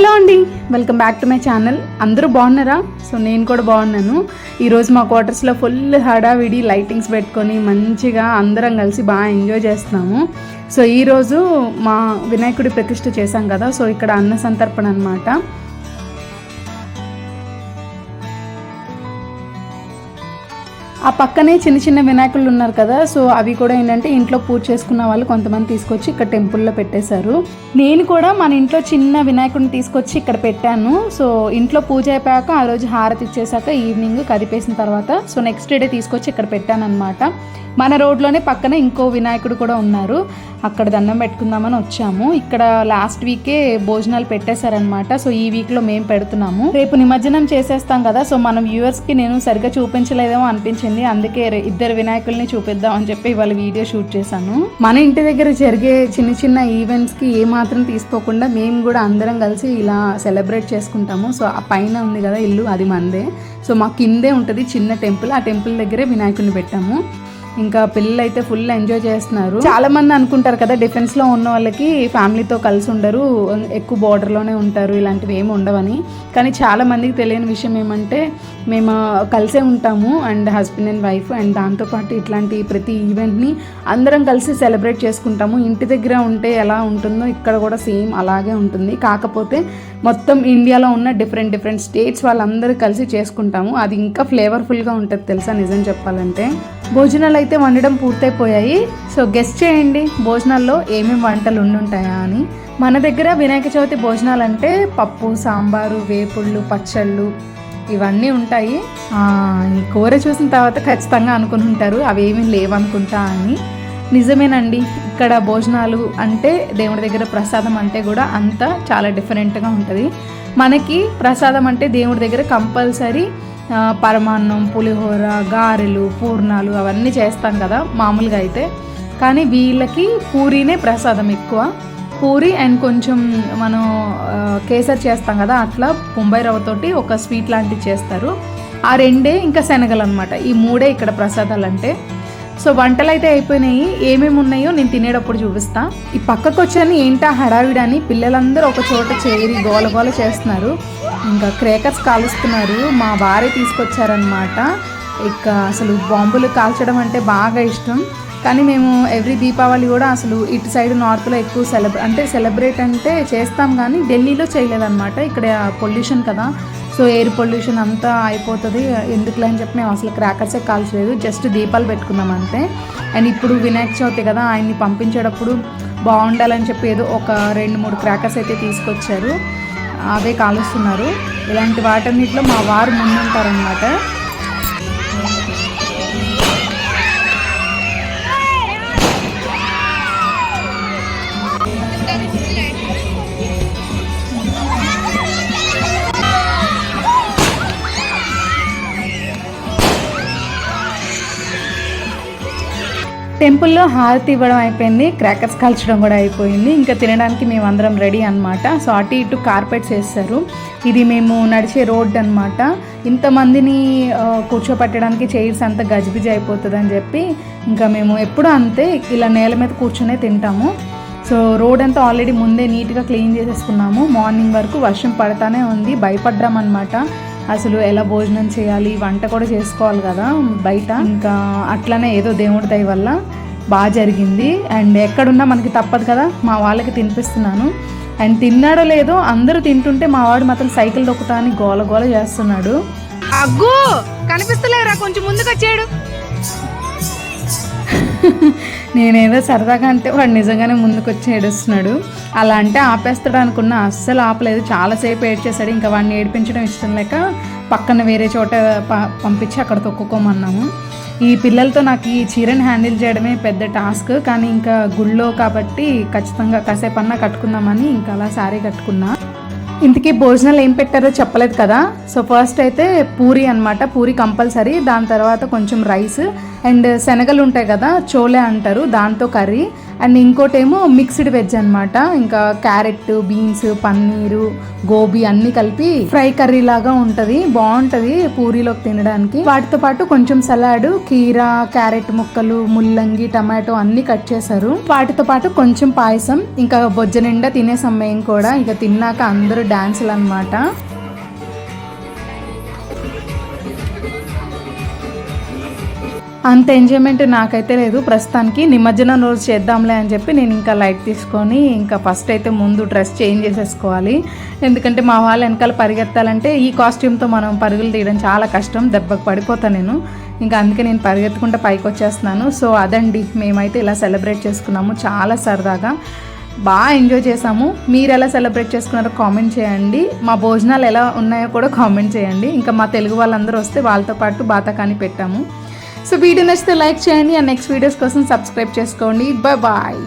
Hello అండి welcome back to my channel. అందరూ బాగున్నారా? సో నేను కూడా బాగున్నాను. ఈరోజు మా క్వార్టర్స్లో ఫుల్ హడావిడి లైటింగ్స్ పెట్టుకొని మంచిగా అందరం కలిసి బాగా ఎంజాయ్ చేస్తున్నాము. సో ఈరోజు మా వినాయకుడి ప్రతిష్ఠ చేశాం కదా సో ఇక్కడ అన్న సంతర్పణ అనమాట ఆ పక్కనే చిన్న చిన్న వినాయకులు ఉన్నారు కదా సో అవి కూడా ఏంటంటే ఇంట్లో పూజ చేసుకున్న వాళ్ళు కొంతమంది తీసుకొచ్చి ఇక్కడ టెంపుల్లో పెట్టేశారు. నేను కూడా మన ఇంట్లో చిన్న వినాయకుడిని తీసుకొచ్చి ఇక్కడ పెట్టాను. సో ఇంట్లో పూజ అయిపోయాక ఆ రోజు హారతి ఇచ్చేసాక ఈవినింగ్ కదిపేసిన తర్వాత సో నెక్స్ట్ డే తీసుకొచ్చి ఇక్కడ పెట్టాను అనమాట మన రోడ్లోనే పక్కన ఇంకో వినాయకుడు కూడా ఉన్నారు. అక్కడ దండం పెట్టుకుందామని వచ్చాము. ఇక్కడ లాస్ట్ వీకే భోజనాలు పెట్టేశారనమాట సో ఈ వీక్లో మేము పెడుతున్నాము. రేపు నిమజ్జనం చేసేస్తాం కదా సో మన వ్యూవర్స్కి నేను సరిగ్గా చూపించలేదేమో అనిపించింది. అందుకే ఇద్దరు వినాయకుల్ని చూపిద్దాం అని చెప్పి ఇవాళ వీడియో షూట్ చేశాను. మన ఇంటి దగ్గర జరిగే చిన్న చిన్న ఈవెంట్స్కి ఏ మాత్రం తీసుకోకుండా మేము కూడా అందరం కలిసి ఇలా సెలబ్రేట్ చేసుకుంటాము. సో ఆ పైన ఉంది కదా ఇల్లు అది మందే. సో మా కిందే ఉంటుంది చిన్న టెంపుల్ ఆ టెంపుల్ దగ్గరే వినాయకుడిని పెట్టాము. ఇంకా పిల్లలు అయితే ఫుల్ ఎంజాయ్ చేస్తున్నారు. చాలా మంది అనుకుంటారు కదా డిఫెన్స్లో ఉన్న వాళ్ళకి ఫ్యామిలీతో కలిసి ఉండరు ఎక్కువ border లోనే ఉంటారు ఇలాంటివి ఏమి ఉండవని. కానీ చాలా మందికి తెలియని విషయం ఏమంటే మేము కలిసే ఉంటాము and husband and wife and దాంతోపాటు ఇట్లాంటి ప్రతి ఈవెంట్ని అందరం కలిసి సెలబ్రేట్ చేసుకుంటాము. ఇంటి దగ్గర ఉంటే ఎలా ఉంటుందో ఇక్కడ కూడా సేమ్ అలాగే ఉంటుంది. కాకపోతే మొత్తం ఇండియాలో ఉన్న డిఫరెంట్ డిఫరెంట్ స్టేట్స్ వాళ్ళందరూ కలిసి చేసుకుంటాము. అది ఇంకా ఫ్లేవర్ఫుల్గా ఉంటుంది తెలుసా నిజం చెప్పాలంటే. భోజనాలు అయితే వండడం పూర్తయిపోయాయి. సో గెస్ట్ చేయండి భోజనాల్లో ఏమేమి వంటలు ఉండుంటాయా అని. మన దగ్గర వినాయక చవితి భోజనాలు అంటే పప్పు సాంబారు వేపుళ్ళు పచ్చళ్ళు ఇవన్నీ ఉంటాయి. ఈ కూర చూసిన తర్వాత ఖచ్చితంగా అనుకుని ఉంటారు అవేమీ లేవనుకుంటా అని. నిజమేనండి ఇక్కడ భోజనాలు అంటే దేవుడి దగ్గర ప్రసాదం అంటే కూడా అంతా చాలా డిఫరెంట్గా ఉంటుంది. మనకి ప్రసాదం అంటే దేవుడి దగ్గర కంపల్సరీ పరమాన్నం పులిహోర గారెలు పూర్ణాలు అవన్నీ చేస్తాం కదా మామూలుగా అయితే. కానీ వీళ్ళకి పూరీనే ప్రసాదం ఎక్కువ. పూరి అండ్ కొంచెం మనం కేసర్ చేస్తాం కదా అట్లా బొంబాయి రవ్వతోటి ఒక స్వీట్ లాంటివి చేస్తారు. ఆ రెండే ఇంకా శనగలు అనమాట ఈ మూడే ఇక్కడ ప్రసాదాలు అంటే సో వంటలు అయితే అయిపోయినాయి. ఏమేమి ఉన్నాయో నేను తినేటప్పుడు చూపిస్తా. ఈ పక్కకు వచ్చాను ఏంటా హడావిడని పిల్లలందరూ ఒక చోట చేరి గోల గోల చేస్తున్నారు. ఇంకా క్రేకర్స్ కాలుస్తున్నారు. మా వారే తీసుకొచ్చారనమాట ఇక అసలు బాంబులు కాల్చడం అంటే బాగా ఇష్టం. కానీ మేము ఎవ్రీ దీపావళి కూడా అసలు ఇటు సైడ్ నార్త్లో ఎక్కువ సెలబ్రే అంటే సెలబ్రేట్ అంటే చేస్తాం కానీ ఢిల్లీలో చేయలేదన్నమాట. ఇక్కడ పొల్యూషన్ కదా. సో ఎయిర్ పొల్యూషన్ అంతా అయిపోతుంది. ఎందుకులే అని చెప్పి మేము అసలు క్రాకర్సే కాల్చలేదు. జస్ట్ దీపాలు పెట్టుకున్నాం అంతే. అండ్ ఇప్పుడు వినాయక చవితి కదా ఆయన్ని పంపించేటప్పుడు బాగుండాలని చెప్పి ఏదో ఒక రెండు మూడు క్రాకర్స్ అయితే తీసుకొచ్చారు. అవే కాలుస్తున్నారు. ఇలాంటి వాటన్నిటిలో మా వారు ముందుంటారనమాట టెంపుల్లో హారతి ఇవ్వడం అయిపోయింది క్రాకర్స్ కాల్చడం కూడా అయిపోయింది. ఇంకా తినడానికి మేము అందరం రెడీ అనమాట సో అటు ఇటు కార్పెట్స్ వేస్తారు. ఇది మేము నడిచే రోడ్ అనమాట ఇంతమందిని కూర్చోపెట్టడానికి చైర్స్ అంతా గజిబిజి అయిపోతుంది అని చెప్పి ఇంకా మేము ఎప్పుడూ అంతే ఇలా నేల మీద కూర్చునే తింటాము. సో రోడ్ అంతా ఆల్రెడీ ముందే నీట్గా క్లీన్ చేసేసుకున్నాము. మార్నింగ్ వరకు వర్షం పడతానే ఉంది భయపడ్డాం అనమాట అసలు ఎలా భోజనం చేయాలి? వంట కూడా చేసుకోవాలి కదా బయట. ఇంకా అట్లనే ఏదో దేవుడి దయ వల్ల బాగా జరిగింది. అండ్ ఎక్కడున్నా మనకి తప్పదు కదా. మా వాళ్ళకి తినిపిస్తున్నాను. అండ్ తిన్నాడో లేదో అందరూ తింటుంటే మా వాడు మాత్రం సైకిల్ దొక్కుతాని గోల గోల చేస్తున్నాడు. అగ్గు! కనిపిస్తలేరా కొంచెం ముందుకు వచ్చాడు నేనేదో సరదాగా అంటే వాడు నిజంగానే ముందుకు వచ్చి ఏడుస్తున్నాడు. అలా అంటే ఆపేస్తాడు అనుకున్నా అస్సలు ఆపలేదు. చాలాసేపు ఏడ్చేశాడు. ఇంకా వాడిని ఏడిపించడం ఇష్టం లేక పక్కన వేరే చోట ప- పంపించి అక్కడ తొక్కుకోమన్నాము ఈ పిల్లలతో నాకు ఈ చీరను హ్యాండిల్ చేయడమే పెద్ద టాస్క్. కానీ ఇంకా గుళ్ళో కాబట్టి ఖచ్చితంగా కాసేపన్నా కట్టుకుందామని ఇంకా అలా శారీ కట్టుకున్నా. ఇంతకీ భోజనాలు ఏం పెట్టారో చెప్పలేదు కదా. సో ఫస్ట్ అయితే పూరి అన్నమాట. పూరి కంపల్సరీ. దాని తర్వాత కొంచెం రైస్. అండ్ శనగలు ఉంటాయి కదా చోలే అంటారు దాంతో కర్రీ. అండ్ ఇంకోటేమో మిక్స్డ్ వెజ్ అనమాట ఇంకా క్యారెట్ బీన్స్ పన్నీరు గోబీ అన్నీ కలిపి ఫ్రై కర్రీ లాగా ఉంటుంది బాగుంటుంది పూరీలోకి తినడానికి. వాటితో పాటు కొంచెం సలాడ్ కీరా క్యారెట్ ముక్కలు ముల్లంగి టమాటో అన్ని కట్ చేశారు. వాటితో పాటు కొంచెం పాయసం ఇంకా బొజ్జ నిండా తినే సమయం కూడా. ఇంకా తిన్నాక అందరూ డాన్సులు అనమాట అంత ఎంజాయ్మెంట్ నాకైతే లేదు. ప్రస్తుతానికి నిమజ్జనం రోజు చేద్దాంలే అని చెప్పి నేను ఇంకా లైట్ తీసుకొని ఇంకా ఫస్ట్ అయితే ముందు డ్రెస్ చేంజ్ చేసేసుకోవాలి. ఎందుకంటే మా వాళ్ళు వెనకాల పరిగెత్తాలంటే ఈ కాస్ట్యూమ్తో మనం పరుగులు తీయడం చాలా కష్టం. దెబ్బకు పడిపోతాను నేను. ఇంకా అందుకే నేను పరిగెత్తుకుంటే పైకి వచ్చేస్తున్నాను. సో అదండి. మేమైతే ఇలా సెలబ్రేట్ చేసుకున్నాము చాలా సరదాగా. బాగా ఎంజాయ్ చేసాము మీరు ఎలా సెలబ్రేట్ చేసుకున్నారో కామెంట్ చేయండి. మా భోజనాలు ఎలా ఉన్నాయో కూడా కామెంట్ చేయండి. ఇంకా మా తెలుగు వాళ్ళందరూ వస్తే వాళ్ళతో పాటు బాతకాని పెట్టాము. సో వీడియో నచ్చితే లైక్ చేయండి ఆ నెక్స్ట్ వీడియోస్ కోసం సబ్స్క్రైబ్ చేసుకోండి. Bye bye